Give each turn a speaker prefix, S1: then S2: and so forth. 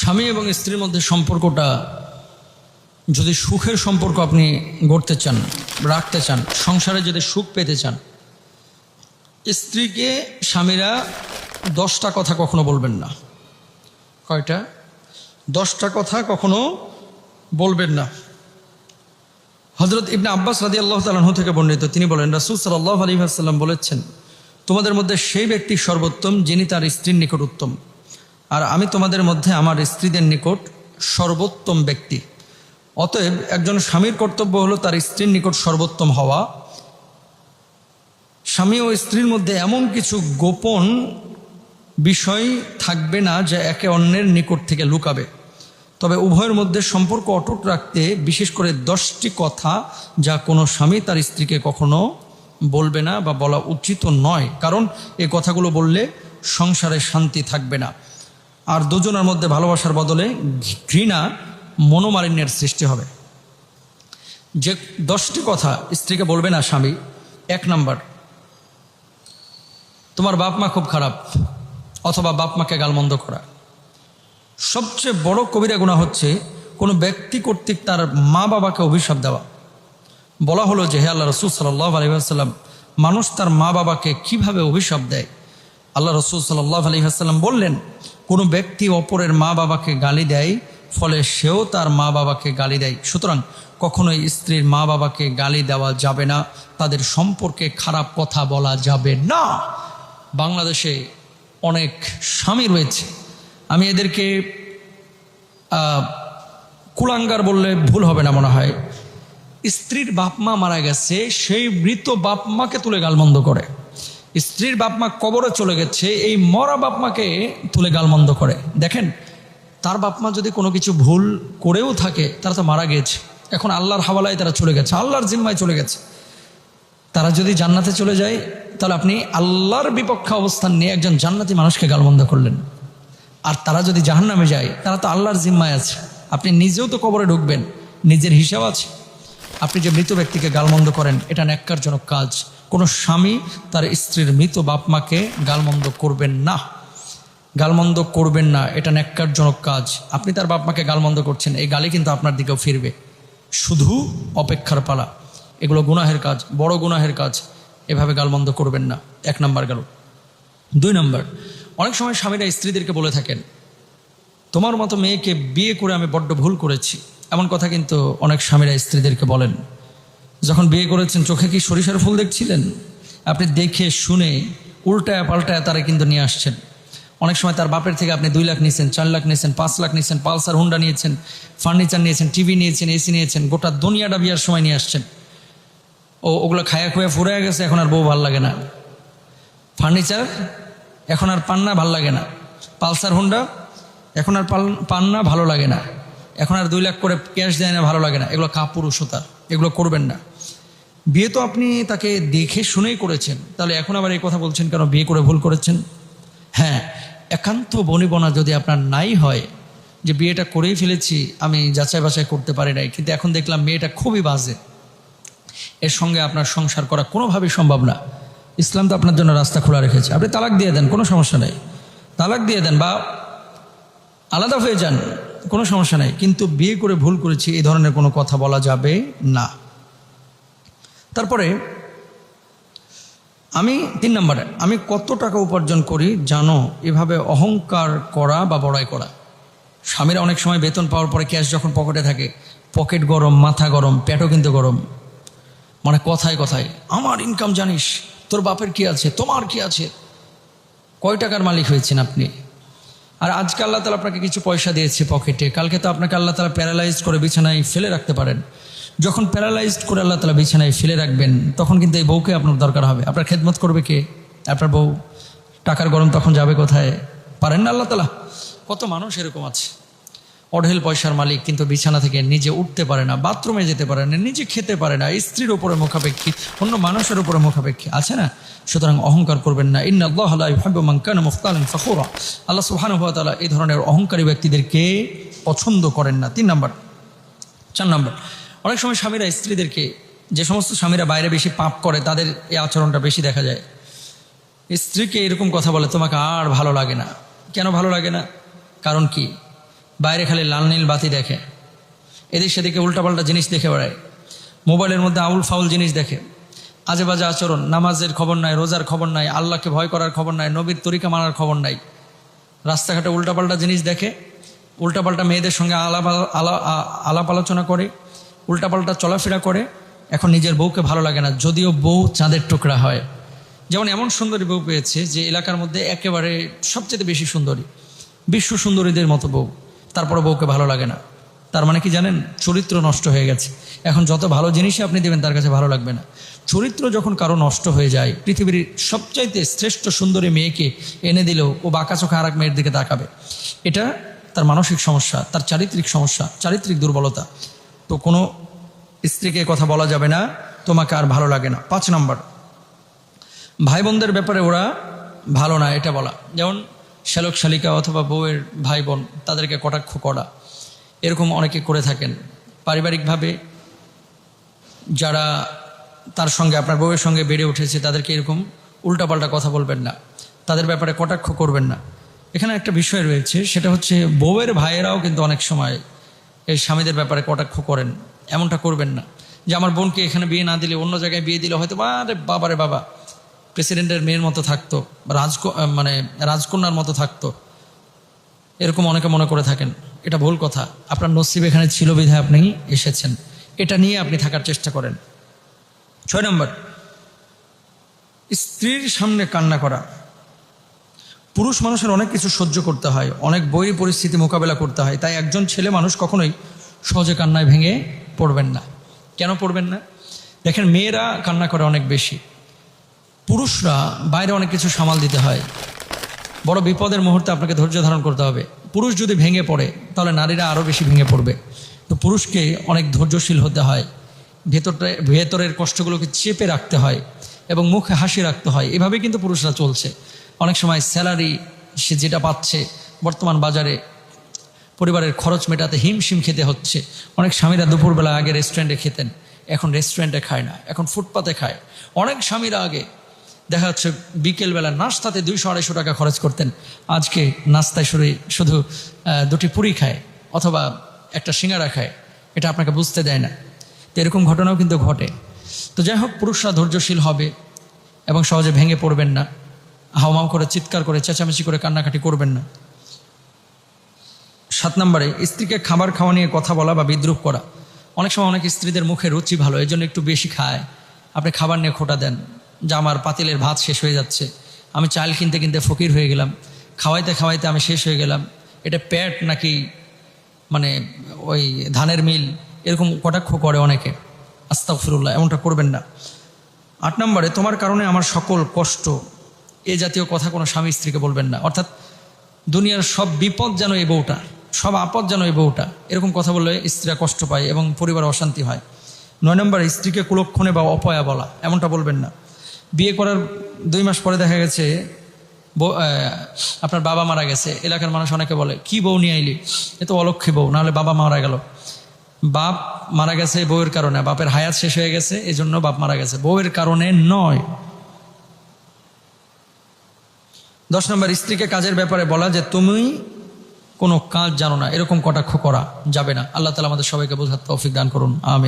S1: স্বামী এবং স্ত্রীর মধ্যে সম্পর্কটা যদি সুখের সম্পর্ক আপনি গড়তে চান, রাখতে চান, সংসারে যদি সুখ পেতে চান, স্ত্রীকে স্বামীরা দশটা কথা কখনো বলবেন না। কয়টা? দশটা কথা কখনো বলবেন না। হজরত ইবনে আব্বাস রাজি আল্লাহ তালাহ থেকে বর্ণিত, তিনি বলেন, রাসুল সাল্লাহ আলী আসাল্লাম বলেছেন, তোমাদের মধ্যে সেই ব্যক্তি সর্বোত্তম যিনি তার স্ত্রীর নিকট উত্তম। আর আমি তোমাদের মধ্যে আমার স্ত্রীদের নিকট সর্বোত্তম ব্যক্তি। অতএব একজন স্বামীর কর্তব্য হলো তার স্ত্রীর নিকট সর্বোত্তম হওয়া। স্বামী ও স্ত্রীর মধ্যে এমন কিছু গোপন বিষয় থাকবে না যা একে অন্যের নিকট থেকে লুকাবে। তবে উভয়ের মধ্যে সম্পর্ক অটুট রাখতে বিশেষ করে দশটি কথা যা কোনো স্বামী তার স্ত্রীকে কখনো বলবে না বা বলা উচিত নয়। কারণ এই কথাগুলো বললে সংসারে শান্তি থাকবে না। আর দুজনের মধ্যে ভালোবাসার বদলে ঘৃণা মনোমালিন্যের সৃষ্টি হবে। যে দশটি কথা স্ত্রীকে বলবে না, স্বামী, এক নাম্বার, তোমার বাপ মা খুব খারাপ, অথবা বাপ মাকে গালমন্দ করা। সবচেয়ে বড় কবিরা গুণা হচ্ছে কোনো ব্যক্তি কর্তৃক তার মা বাবাকে অভিশাপ দেওয়া। বলা হলো যে, হে আল্লাহ রসুল সাল্লাহ আলহিহাসাল্লাম মানুষ তার মা বাবাকে কীভাবে অভিশাপ দেয়? আল্লাহ রসুল সাল্লাহ আলহিহাসাল্লাম বললেন কোনো ব্যক্তি অপরের মা বাবাকে গালি দেয়, ফলে সেও তার মা বাবাকে গালি দেয়। সুতরাং কখনোই স্ত্রীর মা বাবাকে গালি দেওয়া যাবে না, তাদের সম্পর্কে খারাপ কথা বলা যাবে না। বাংলাদেশে অনেক স্বামী রয়েছে। আমি এদেরকে কুলাঙ্গার বললে ভুল হবে না মনে হয়। স্ত্রীর বাপ মা মারা গেছে, সেই মৃত বাপমাকে তুলে গালমন্দ করে। স্ত্রীর বাপমা কবরে চলে গেছে, এই মরা বাপমাকে তুলে গালমন্দ করে। দেখেন, তার বাপমা যদি কোনো কিছু ভুল করেও থাকে, তারা তো মারা গেছে। এখন আল্লাহর হাওয়ালায় তারা চলে গেছে, আল্লাহর জিম্মায় চলে গেছে। তারা যদি জান্নাতে চলে যায়, তাহলে আপনি আল্লাহর বিপক্ষে অবস্থান নিয়ে একজন জান্নাতি মানুষকে গালমন্দ করলেন। আর তারা যদি জাহান্নামে যায়, তারা তো আল্লাহর জিম্মায় আছে। আপনি নিজেও তো কবরে ঢুকবেন, নিজের হিসাব আছে। আপনি যে মৃত ব্যক্তিকে গালমন্দ করেন, এটা ন্যাক্কারজনক কাজ। কোনো স্বামী তার স্ত্রীর মৃত বাপ মাকে গালমন্দ করবেন না। গালমন্দ করবেন না, এটা ন্যাক্কারজনক কাজ। আপনি তার বাপ মাকে গালমন্দ করছেন, এই গালি কিন্তু আপনার দিকেও ফিরবে। শুধু অপেক্ষার পালা, এগুলো গুনাহের কাজ, বড় গুনাহের কাজ, এভাবে গালমন্দ করবেন না। এক নাম্বার গেল। দুই নাম্বার, অনেক সময় স্বামীরা স্ত্রীদেরকে বলে থাকেন, তোমার মতো মেয়েকে বিয়ে করে আমি বড্ড ভুল করেছি। এমন কথা কিন্তু অনেক স্বামীরা স্ত্রীদেরকে বলেন। যখন বিয়ে করেছেন, চোখে কি সরিষার ফুল দেখছিলেন? আপনি দেখে শুনে উল্টায় পাল্টায় তারা কিন্তু নিয়ে আসছেন। অনেক সময় তার বাপের থেকে আপনি দুই লাখ নিয়েছেন, চার লাখ নিয়েছেন, পাঁচ লাখ নিয়েছেন, পালসার, হুন্ডা নিয়েছেন, ফার্নিচার নিয়েছেন, টিভি নিয়েছেন, এসি নিয়েছেন, গোটা দুনিয়াটা বিয়ার সময় নিয়ে আসছেন। ও ওগুলো খায়া খুয়া ফুরে গেছে, এখন আর বউ ভালো লাগে না। ফার্নিচার, এখন আর পান্না ভালো লাগে না। পালসার, হুন্ডা, এখন আর পান্না ভালো লাগে না। এখন আর দুই লাখ করে ক্যাশ দেয় না, ভালো লাগে না। এগুলো কাপুরুষতা এগুলো করবেন না। বিয়ে তো আপনি তাকে দেখে শুনেই করেছেন। তাহলে এখন আবার এই কথা বলছেন কেন? বিয়ে করে ভুল করেছেন? হ্যাঁ একান্ত বনিবনা যদি আপনার নাই হয়, যে বিয়েটা করেই ফেলেছি, আমি যাচাই বাছাই করতে পারি নাই। কিন্তু এখন দেখলাম মেয়েটা খুবই বাজে। এর সঙ্গে আপনার সংসার করা কোনোভাবেই সম্ভব না। ইসলাম তো আপনার জন্য রাস্তা খোলা রেখেছে। আপনি তালাক দিয়ে দেন, কোনো সমস্যা নেই। তালাক দিয়ে দেন বা আলাদা হয়ে যান। কোনো সমস্যা নাই। কিন্তু বিয়ে করে ভুল করেছি, এই ধরনের কোনো কথা বলা যাবে না। তারপরে আমি তিন নম্বরে, আমি কত টাকা উপার্জন করি জানো? এভাবে অহংকার করা বা বড়াই করা। স্বামীরা অনেক সময় বেতন পাওয়ার পরে ক্যাশ যখন পকেটে থাকে, পকেট গরম, মাথা গরম, পেটও কিন্তু গরম। মানে কথায় কথায়, আমার ইনকাম জানিস, তোর বাপের কি আছে? তোমার কি আছে? কয় টাকার মালিক হয়েছেন আপনি? আর আজকে আল্লাহ তালা আপনাকে কিছু পয়সা দিয়েছে পকেটে। কালকে তো আপনাকে আল্লাহ তালা প্যারালাইজড করে বিছানায় ফেলে রাখতে পারেন। যখন প্যারালাইজড করে আল্লাহ তালা বিছানায় ফেলে রাখবেন, তখন কিন্তু এই বউকে আপনার দরকার হবে। আপনার খেদমত করবে কে? আপনার বউ টাকার গরম তখন যাবে কোথায়? পারেন না আল্লাহ তালা? কত মানুষ এরকম আছে। অঢেল পয়সার মালিক, কিন্তু বিছানা থেকে নিজে উঠতে পারে না, বাথরুমে যেতে পারে না, নিজে খেতে পারে না, স্ত্রীর উপরে মুখাপেক্ষী, অন্য মানুষের উপরে মুখাপেক্ষী, আছে না? সুতরাং অহংকার করবেন না। ইন্না আল্লাহ মানকান মুফতালিন ফখুরা। আল্লাহ সুহানুভাতালা এই ধরনের অহংকারী ব্যক্তিদেরকে পছন্দ করেন না। তিন নম্বর, চার নম্বর, অনেক সময় স্বামীরা স্ত্রীদেরকে, যে সমস্ত স্বামীরা বাইরে বেশি পাপ করে, তাদের এই আচরণটা বেশি দেখা যায়। স্ত্রীকে এরকম কথা বলে, তোমাকে আর ভালো লাগে না। কেন ভালো লাগে না? কারণ কি? বাইরে খালি লাল নীল বাতি দেখে। এদিক সেদিকে উল্টাপাল্টা জিনিস দেখে বেড়ায়। মোবাইলের মধ্যে আউল ফাউল জিনিস দেখে। আজে বাজে আচরণ, নামাজের খবর নাই, রোজার খবর নাই, আল্লাহকে ভয় করার খবর নাই, নবীর তরিকা মানার খবর নাই। রাস্তাঘাটে উল্টাপাল্টা জিনিস দেখে, উল্টাপাল্টা মেয়েদের সঙ্গে আলাপ আলাপ আলোচনা করে, উল্টাপাল্টা চলাফেরা করে, এখন নিজের বউকে ভালো লাগে না, যদিও বউ চাঁদের টুকরা হয়। যেমন এমন সুন্দরী বউ পেয়েছে যে এলাকার মধ্যে একেবারে সবচেয়ে বেশি সুন্দরী, বিশ্ব সুন্দরীদের মতো বউ। তারপরে বউকে ভালো লাগে না। তার মানে কি জানেন? চরিত্র নষ্ট হয়ে গেছে। এখন যত ভালো জিনিসই আপনি দেবেন, তার কাছে ভালো লাগবে না। চরিত্র যখন কারও নষ্ট হয়ে যায়, পৃথিবীর সবচাইতে শ্রেষ্ঠ সুন্দরী মেয়েকে এনে দিলেও ও বাঁকা চোখে আর এক মেয়ের দিকে তাকাবে। এটা তার মানসিক সমস্যা, তার চারিত্রিক সমস্যা, চারিত্রিক দুর্বলতা। তো কোনো স্ত্রীকে কথা বলা যাবে না, তোমাকে আর ভালো লাগে না। পাঁচ নম্বর। ভাই বোনদের ব্যাপারে ওরা ভালো না, এটা বলা। যেমন শ্যালক শালিকা অথবা বউয়ের ভাই বোন তাদেরকে কটাক্ষ করা। এরকম অনেকে করে থাকেন। পারিবারিকভাবে যারা তার সঙ্গে, আপনার বউয়ের সঙ্গে বেড়ে উঠেছে, তাদেরকে এরকম উল্টাপাল্টা কথা বলবেন না। তাদের ব্যাপারে কটাক্ষ করবেন না। এখানে একটা বিষয় রয়েছে, সেটা হচ্ছে বউয়ের ভাইয়েরাও কিন্তু অনেক সময় এই স্বামীদের ব্যাপারে কটাক্ষ করেন। এমনটা করবেন না। যে আমার বোনকে এখানে বিয়ে না দিলে, অন্য জায়গায় বিয়ে দিলে হয়তো, আরে বাবারে বাবা। প্রেসিডেন্টের মেয়ের মতো থাকতো, রাজক মানে রাজকন্যার মতো থাকতো। এরকম অনেকে মনে করে থাকেন। এটা ভুল কথা। আপনার নসিব এখানে ছিল বিধায় আপনি এসেছেন। এটা নিয়ে আপনি থাকার চেষ্টা করেন। ছয় নম্বর। স্ত্রীর সামনে কান্না করা। পুরুষ মানুষের অনেক কিছু সহ্য করতে হয়, অনেক বই পরিস্থিতি মোকাবেলা করতে হয়। তাই একজন ছেলে মানুষ কখনোই সহজে কান্নায় ভেঙে পড়বেন না। কেন পড়বেন না? দেখেন, মেয়েরা কান্না করে অনেক বেশি। পুরুষরা বাইরে অনেক কিছু সামাল দিতে হয়। বড় বিপদের মুহূর্তে আপনাকে ধৈর্য ধারণ করতে হবে। পুরুষ যদি ভেঙে পড়ে, তাহলে নারীরা আরও বেশি ভেঙে পড়বে। তো পুরুষকে অনেক ধৈর্যশীল হতে হয়। ভেতরটা, ভেতরের কষ্টগুলোকে চেপে রাখতে হয় এবং মুখে হাসি রাখতে হয়। এভাবে কিন্তু পুরুষরা চলছে। অনেক সময় স্যালারি সে যেটা পাচ্ছে, বর্তমান বাজারে পরিবারের খরচ মেটাতে হিমশিম খেতে হচ্ছে। অনেক স্বামীরা দুপুরবেলা আগে রেস্টুরেন্টে খেতেন। এখন রেস্টুরেন্টে খায় না, এখন ফুটপাতে খায়। অনেক স্বামীরা আগে দেখা যাচ্ছে বিকেলবেলা নাস্তাতে দুইশো, আড়াইশো টাকা খরচ করতেন। আজকে নাস্তায় শুরু শুধু দুটি পুরি খায় অথবা একটা সিঙ্গারা খায়, এটা আপনাকে বুঝতে দেয় না। তো এরকম ঘটনাও কিন্তু ঘটে। তো যাই হোক, পুরুষরা ধৈর্যশীল হবে এবং সহজে ভেঙে পড়বেন না। হাওমাও করে, চিৎকার করে, চেঁচামেচি করে, কান্নাকাটি করবেন না। সাত নম্বরে, স্ত্রীকে খাবার খাওয়া নিয়ে কথা বলা বা বিদ্রুপ করা। অনেক সময় অনেক স্ত্রীদের মুখে রুচি ভালো এই জন্য একটু বেশি খায়। আপনি খাবার নিয়ে খোটা দেন। যে আমার পাতিলের ভাত শেষ হয়ে যাচ্ছে। আমি চাল কিনতে কিনতে ফকির হয়ে গেলাম। খাওয়াইতে খাওয়াইতে আমি শেষ হয়ে গেলাম। এটা প্যাট নাকি মানে ওই ধানের মিল, এরকম কটাক্ষ করে অনেকে। আস্তাফিরুল্লাহ এমনটা করবেন না। আট নম্বরে, তোমার কারণে আমার সকল কষ্ট, এ জাতীয় কথা কোনো স্বামী স্ত্রীকে বলবেন না। অর্থাৎ দুনিয়ার সব বিপদ যেন এই বউটা, সব আপদ যেন এই বউটা, এরকম কথা বললে স্ত্রীরা কষ্ট পায় এবং পরিবারে অশান্তি হয়। নয় নম্বরে, স্ত্রীকে কুলক্ষণে বা অপয়া বলা, এমনটা বলবেন না। বিয়ে করার দুই মাস পরে দেখা গেছে আপনার বাবা মারা গেছে। এলাকার মানুষ অনেকে বলে, কি বউ নিয়ে আইলি? এ তো অলক্ষী বউ, নাহলে বাবা মারা গেল। বাপ মারা গেছে বউয়ের কারণে। বাপের হায়াত শেষ হয়ে গেছে এই জন্য বাপ মারা গেছে। বউয়ের কারণে নয়। দশ নম্বর, স্ত্রীকে কাজের ব্যাপারে বলা যে তুমি কোনো কাজ জানো না, এরকম কটাক্ষ করা যাবে না। আল্লাহ তালা আমাদের সবাইকে বোঝার তৌফিক দান করুন। আমি